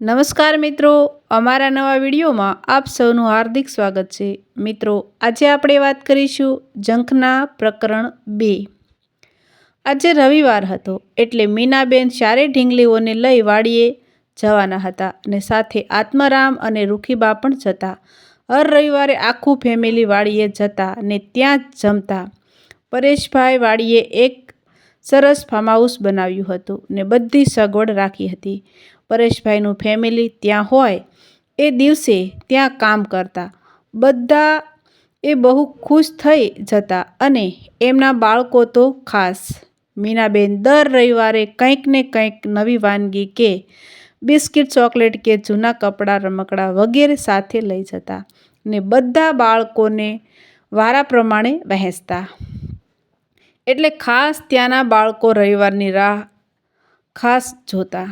નમસ્કાર મિત્રો, અમારા નવા વિડીયોમાં આપ સૌનું હાર્દિક સ્વાગત છે. મિત્રો, આજે આપણે વાત કરીશું જંખના પ્રકરણ બે. આજે રવિવાર હતો એટલે મીનાબેન ચારે ઢીંગલીઓને લઈ વાડીએ જવાના હતા અને સાથે આત્મારામ અને રૂખીબા પણ જતા. હર રવિવારે આખું ફેમિલી વાડીએ જતા ને ત્યાં જ જમતા. પરેશભાઈ વાડીએ એક સરસ ફાર્મ હાઉસ બનાવ્યું હતું ને બધી સગવડ રાખી હતી. પરેશભાઈનું ફેમિલી ત્યાં હોય, એ દિવસે ત્યાં કામ કરતા. બધા એ બહુ ખુશ થઈ જતા અને એમના બાળકો તો ખાસ. મીનાબેન દર રવિવારે કંઈક ને કંઈક નવી વાનગી કે બિસ્કિટ, ચોકલેટ કે જૂના કપડાં રમકડાં વગેરે સાથે લઈ જતા ને બધા બાળકોને વારા પ્રમાણે વહેંચતા. એટલે ખાસ ત્યાંના બાળકો રવિવારની રાહ ખાસ જોતા.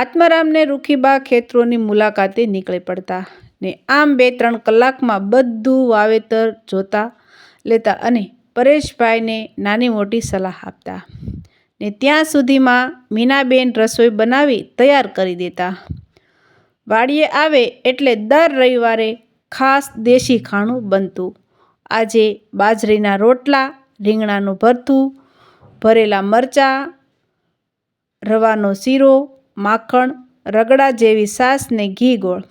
આત્મારામને રૂખીબા ખેતરોની મુલાકાતે નીકળી પડતા ને આમ બે ત્રણ કલાકમાં બધું વાવેતર જોતા લેતા અને પરેશભાઈને નાની મોટી સલાહ આપતા. ને ત્યાં સુધીમાં મીનાબેન રસોઈ બનાવી તૈયાર કરી દેતા. વાડીએ આવે એટલે દર રવિવારે ખાસ દેશી ખાણું બનતું. આજે બાજરીના રોટલા, રીંગણાનું ભરથું ભરેલા મરચાં, રવાનો શીરો માખણ, રગડા જેવી સાસ ને ઘી ગોળ.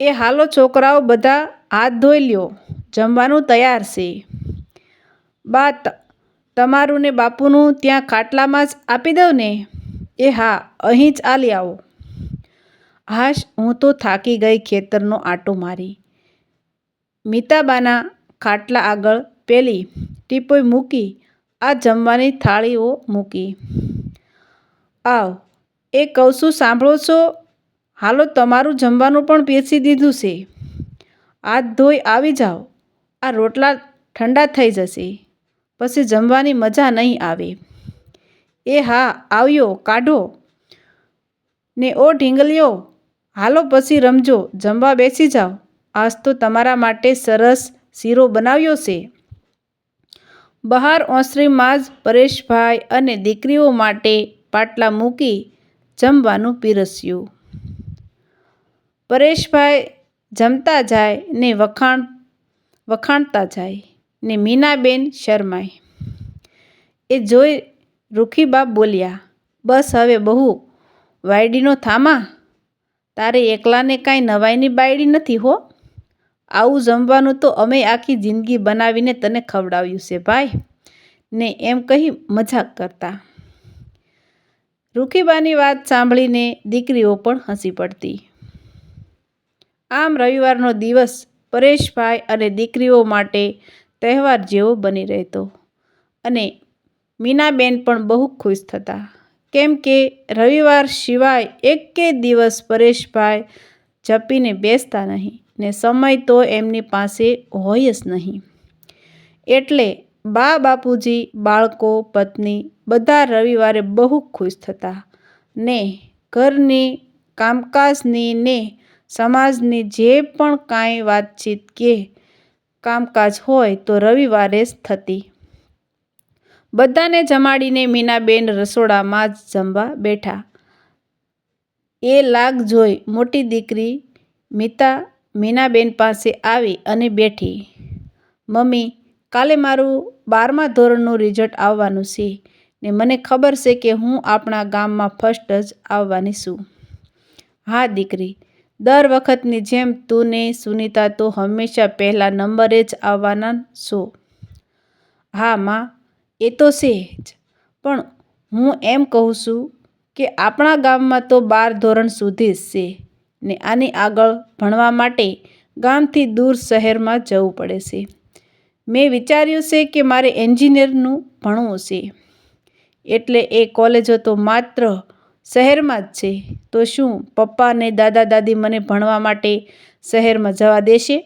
એ હાલો છોકરાઓ બધા હાથ ધોઈ લ્યો. જમવાનું તૈયાર છે. બા તમારું ને બાપુનું ત્યાં ખાટલામાં જ આપી દઉં ને? એ હા, અહીં જ આલી આવો. હાશ, હું તો થાકી ગઈ ખેતરનો આટો મારી. મીતાબાના ખાટલા આગળ પેલી ટીપોઈ મૂકી, આ જમવાની થાળીઓ મૂકી. આવ એ કહું છું, સાંભળો છો? હાલો, તમારું જમવાનું પણ પીરસી દીધું છે. હાથ ધોઈ આવી જાઓ. આ રોટલા ઠંડા થઈ જશે. પછી જમવાની મજા નહીં આવે. એ હા, આવ્યો, કાઢો. ને ઓ ઢીંગલીઓ, હાલો પછી રમજો. જમવા બેસી જાઓ. આજ તો તમારા માટે સરસ શીરો બનાવ્યો છે. બહાર ઓસરીમાં જ પરેશભાઈ અને દીકરીઓ માટે પાટલા મૂકી જમવાનું પીરસ્યું. પરેશભાઈ જમતા જાય ને વખાણ, વખાણતા જાય ને મીનાબેન શરમાય. એ જોઈ રૂખીબા બોલ્યા, બસ હવે બહુ, વાયડીનો થામા? તારે એકલાને કાંઈ નવાઈની બાયડી નથી હો? આવું જમવાનું તો અમે આખી જિંદગી બનાવીને તને ખવડાવ્યું છે ભાઈ. ને એમ કહી મજાક કરતા. રૂખીબાની વાત સાંભળીને દીકરીઓ પણ હસી પડતી. આમ રવિવારનો દિવસ પરેશભાઈ અને દીકરીઓ માટે તહેવાર જેવો બની રહેતો અને મીનાબેન પણ બહુ ખુશ થતા. કેમ કે રવિવાર સિવાય એકે દિવસ પરેશભાઈ જપીને બેસતા નહીં ને સમય તો એમની પાસે હોય જ નહીં. એટલે બા બાપુજી, બાળકો, પત્ની બધા રવિવારે બહુ ખુશ થતા. ને ઘરની કામકાજની ને સમાજની જે પણ કાંઈ વાતચીત કે કામકાજ હોય તો રવિવારે જ થતી. બધાને જમાડીને મીનાબેન રસોડામાં જ જમવા બેઠા. એ લાગ જોઈ મોટી દીકરી મીતા મીનાબેન પાસે આવી અને બેઠી. મમ્મી કાલે મારું બારમા ધોરણનું રિઝલ્ટ આવવાનું છે ને મને ખબર છે કે હું આપણા ગામમાં ફર્સ્ટ જ આવવાની છું. હા, દીકરી. દર વખતની જેમ તું ને સુનિતા તો હંમેશા પહેલા નંબરે જ આવવાના છો. હા, માં. એ તો છે જ. પણ હું એમ કહું છું કે આપણા ગામમાં તો બાર ધોરણ સુધી જ છે ને આની આગળ ભણવા માટે ગામથી દૂર શહેરમાં જવું પડે છે. મેં વિચાર્યું છે કે મારે એન્જિનિયરનું ભણવું છે. એટલે એ કોલેજો તો માત્ર શહેરમાં જ છે. તો શું પપ્પા ને દાદા દાદી મને ભણવા માટે શહેરમાં જવા દેશે?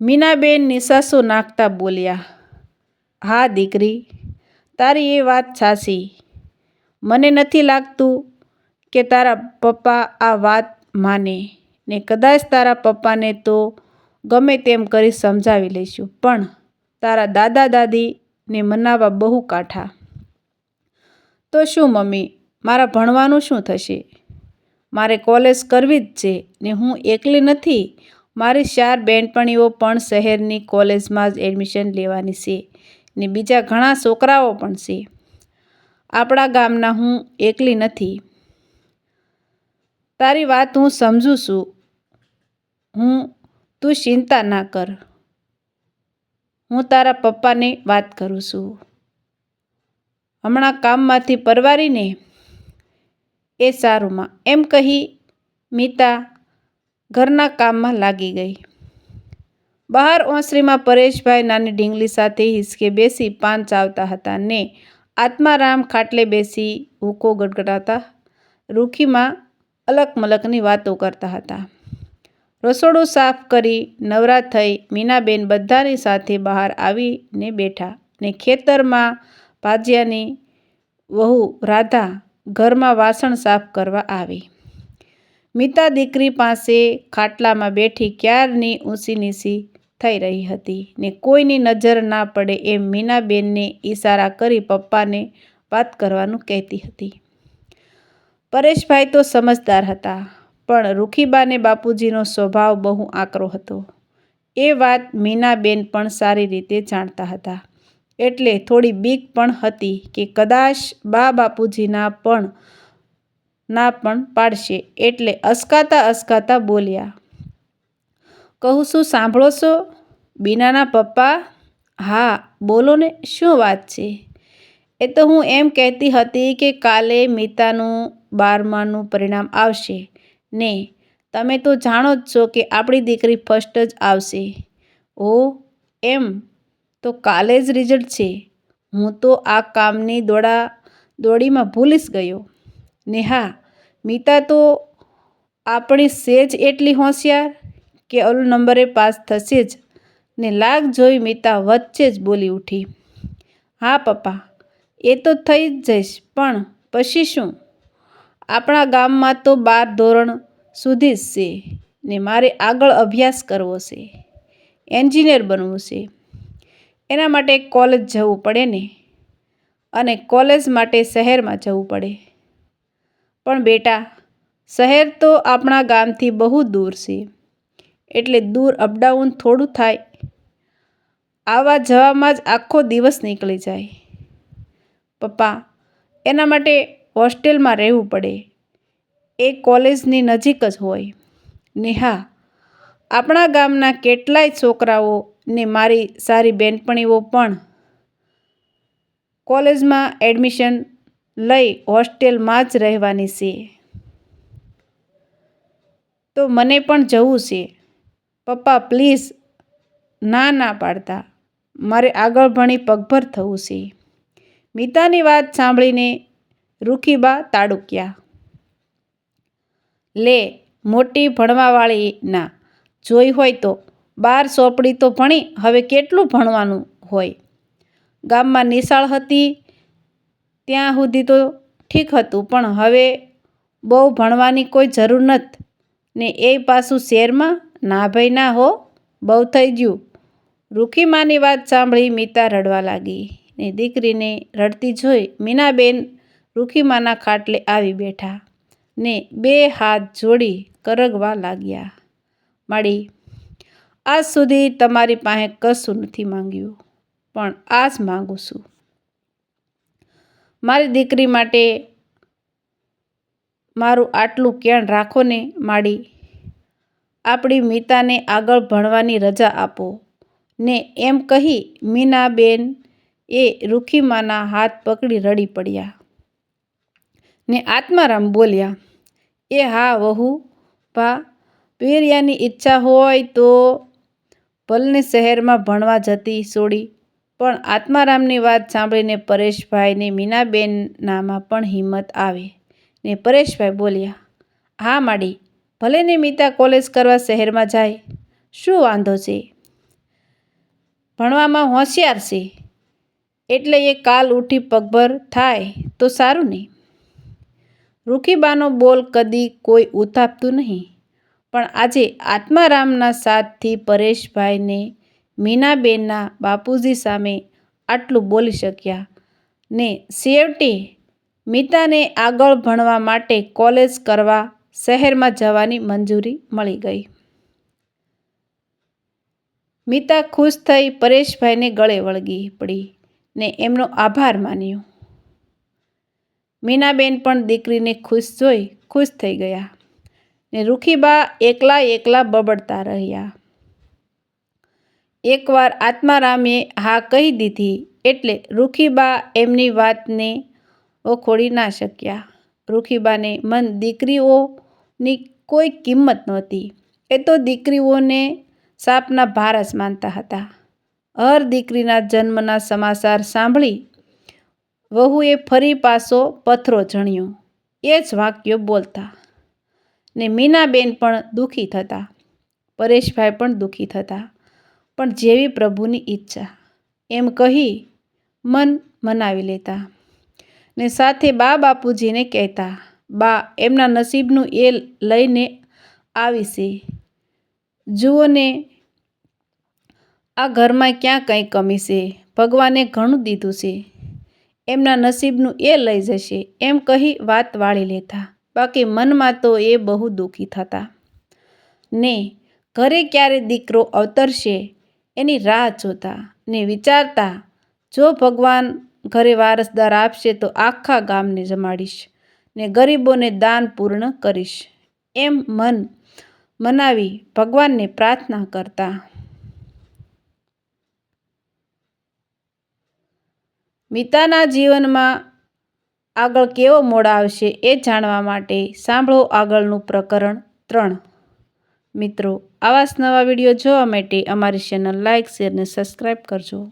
મીનાબેન નિશાસો નાખતા બોલ્યા, હા, દીકરી, તારી એ વાત સાચી. મને નથી લાગતું કે તારા પપ્પા આ વાત માને ને કદાચ તારા પપ્પાને તો ગમે તેમ કરી સમજાવી લઈશું. પણ તારા દાદા દાદીને મનાવવા બહુ કાઠા. તો શું મમ્મી, મારા ભણવાનું શું થશે? મારે કોલેજ કરવી જ છે ને હું એકલી નથી. મારી ચાર બહેનપણીઓ પણ શહેરની કોલેજમાં જ એડમિશન લેવાની છે ને બીજા ઘણા છોકરાઓ પણ છે. આપણા ગામના હું એકલી નથી. તારી વાત હું સમજું છું. હું તું ચિંતા ના કર. હું તારા પપ્પાને વાત કરું છું. હમણાં કામમાંથી પરવારીને એ સારુંમાં. એમ કહી મીતા ઘરના કામમાં લાગી ગઈ. બહાર ઓસરીમાં પરેશભાઈ નાની ઢીંગલી સાથે હિસકે બેસી પાન ચાવતા હતા ને આત્મારામ ખાટલે બેસી હુકો ગટગટાતા રૂખીમાં અલક મલકની વાતો કરતા હતા. રસોડું સાફ કરી નવરા થઈ મીનાબેન બધાની સાથે બહાર આવીને બેઠા ને ખેતરમાં ભાજિયાની વહુ રાધા ઘરમાં વાસણ સાફ કરવા આવી. મિતા દીકરી પાસે ખાટલામાં બેઠી ક્યારની ઊંસી નીસી થઈ રહી હતી ને કોઈની નજર ના પડે એમ મીનાબેનને ઈશારા કરી પપ્પાને વાત કરવાનું કહેતી હતી. પરેશભાઈ તો સમજદાર હતા. પણ રૂખીબાને બાપુજીનો સ્વભાવ બહુ આકરો હતો. એ વાત મીનાબેન પણ સારી રીતે જાણતા હતા. એટલે થોડી બીક પણ હતી કે કદાચ બા બાપુજીના પણ, ના પણ પાડશે. એટલે અસકાતા અસકાતા બોલ્યા, કહું શું સાંભળો છો? બીનાના પપ્પા? હા, બોલો ને, શું વાત છે? એ તો હું એમ કહેતી હતી કે કાલે મિતાનું બારમાનું પરિણામ આવશે. ને તમે તો જાણો જ છો કે આપણી દીકરી ફર્સ્ટ જ આવશે. ઓ, એમ? તો કાલે જ રિઝલ્ટ છે. હું તો આ કામની દોડા, દોડીમાં ભૂલીશ ગયો. ને હા મિતા તો આપણી સેજ એટલી હોશિયાર કે ઓલ નંબરે પાસ થશે જ. ને લાગ જોઈ મિતા વચ્ચે જ બોલી ઉઠી. હા, પપ્પા, એ તો થઈ જ જઈશ, પણ પછી શું? આપણા ગામમાં તો બાર ધોરણ સુધી જ છે ને મારે આગળ અભ્યાસ કરવો છે, એન્જિનિયર બનવું છે. એના માટે કોલેજ જવું પડે ને, અને કોલેજ માટે શહેરમાં જવું પડે. પણ બેટા, શહેર તો આપણા ગામથી બહુ દૂર છે, એટલે દૂર અપડાઉન થોડું થાય. આવવા જવામાં જ આખો દિવસ નીકળી જાય. પપ્પા, એના માટે હોસ્ટેલમાં રહેવું પડે. એ કોલેજની નજીક જ હોય. ને હા આપણા ગામના કેટલાય છોકરાઓ ને મારી સારી બેનપણીઓ પણ કોલેજમાં એડમિશન લઈ હોસ્ટેલમાં જ રહેવાની છે. તો મને પણ જવું છે. પપ્પા, પ્લીઝ ના ના પાડતા. મારે આગળ ભણી પગભર થવું છે. મિતાની વાત સાંભળીને રૂખીબા તાડુક્યા. લે, મોટી ભણવાવાળીના જોઈ હોય તો, બાર સોપડી તો ભણી, હવે કેટલું ભણવાનું હોય? ગામમાં નિશાળ હતી, ત્યાં સુધી તો ઠીક હતું, પણ હવે બહુ ભણવાની કોઈ જરૂર નથી. ને એ પાછું શહેરમાં ના ભાઈ, ના હો, બહુ થઈ ગયું. રૂખીમાની વાત સાંભળી મીતા રડવા લાગી ને દીકરીને રડતી જોઈ મીનાબેન રૂખીમાના ખાટલે આવી બેઠા ને બે હાથ જોડી કરગવા લાગ્યા. માળી આજ સુધી તમારી પાસે કશું નથી માંગ્યું, પણ આજ માગું છું. મારી દીકરી માટે મારું આટલું ક્યાણ રાખો ને, માડી. આપણી મીતાને આગળ ભણવાની રજા આપો. ને એમ કહી મીનાબેન એ રૂખીમાના હાથ પકડી રડી પડ્યા. ને આત્મારામ બોલ્યા, એ હા વહુ ભા પિયરિયાની ઈચ્છા હોય તો ભલને શહેરમાં ભણવા જતી છોડી. પણ આત્મારામની વાત સાંભળીને પરેશભાઈને મીનાબેનનામાં પણ હિંમત આવે ને પરેશભાઈ બોલ્યા, હા માડી ભલે ને મીતા કોલેજ કરવા શહેરમાં જાય, શું વાંધો છે? ભણવામાં હોશિયાર છે. એટલે એ કાલ ઉઠી પગભર થાય તો સારું નહીં રૂખીબાનો બોલ કદી કોઈ ઉથાપતું નહીં. પણ આજે આત્મારામના સાથથી પરેશભાઈને મીનાબેનના બાપુજી સામે આટલું બોલી શક્યા ને સેવટે મિતાને આગળ ભણવા માટે કોલેજ કરવા શહેરમાં જવાની મંજૂરી મળી ગઈ. મિતા ખુશ થઈ પરેશભાઈને ગળે વળગી પડી ને એમનો આભાર માન્યો. મીનાબેન પણ દીકરીને ખુશ જોઈ ખુશ થઈ ગયા ને રૂખીબા એકલા એકલા બબડતા રહ્યા. એકવાર આત્મારામે હા કહી દીધી એટલે રૂખીબા એમની વાતને ઓખોડી ના શક્યા. રૂખીબાને મન દીકરીઓની કોઈ કિંમત નહોતી. એ તો દીકરીઓને સાપના ભારસ માનતા હતા. હર દીકરીના જન્મના સમાચાર સાંભળી વહુએ ફરી પાછો પથરો જણ્યો. એ જ વાક્યો બોલતા. ને મીનાબેન પણ દુઃખી થતા. પરેશભાઈ પણ દુઃખી થતા. પણ જેવી પ્રભુની ઈચ્છા. એમ કહી મન મનાવી લેતા. ને સાથે બા બાપુજીને કહેતા, બા, એમના નસીબનું એ લઈને આવી છે જુઓ ને, આ ઘરમાં ક્યાં કંઈ કમી છે? ભગવાને ઘણું દીધું છે. એમના નસીબનું એ લઈ જશે, એમ કહી વાત વાળી લેતા. બાકી મનમાં તો એ બહુ દુઃખી થતા. ને ઘરે ક્યારે દીકરો અવતરશે, એની રાહ જોતા ને વિચારતા, જો ભગવાન ઘરે વારસદાર આપશે તો આખા ગામને જમાડીશ ને ગરીબોને દાન પૂર્ણ કરીશ. એમ મન મનાવી ભગવાનને પ્રાર્થના કરતા. મિતાના જીવનમાં આગળ કેવો મોડ આવશે એ જાણવા માટે સાંભળો આગળનું પ્રકરણ ત્રણ. મિત્રો, આવા નવા વીડિયો જોવા માટે અમારી ચેનલ લાઇક શેર અને સબસ્ક્રાઈબ કરજો.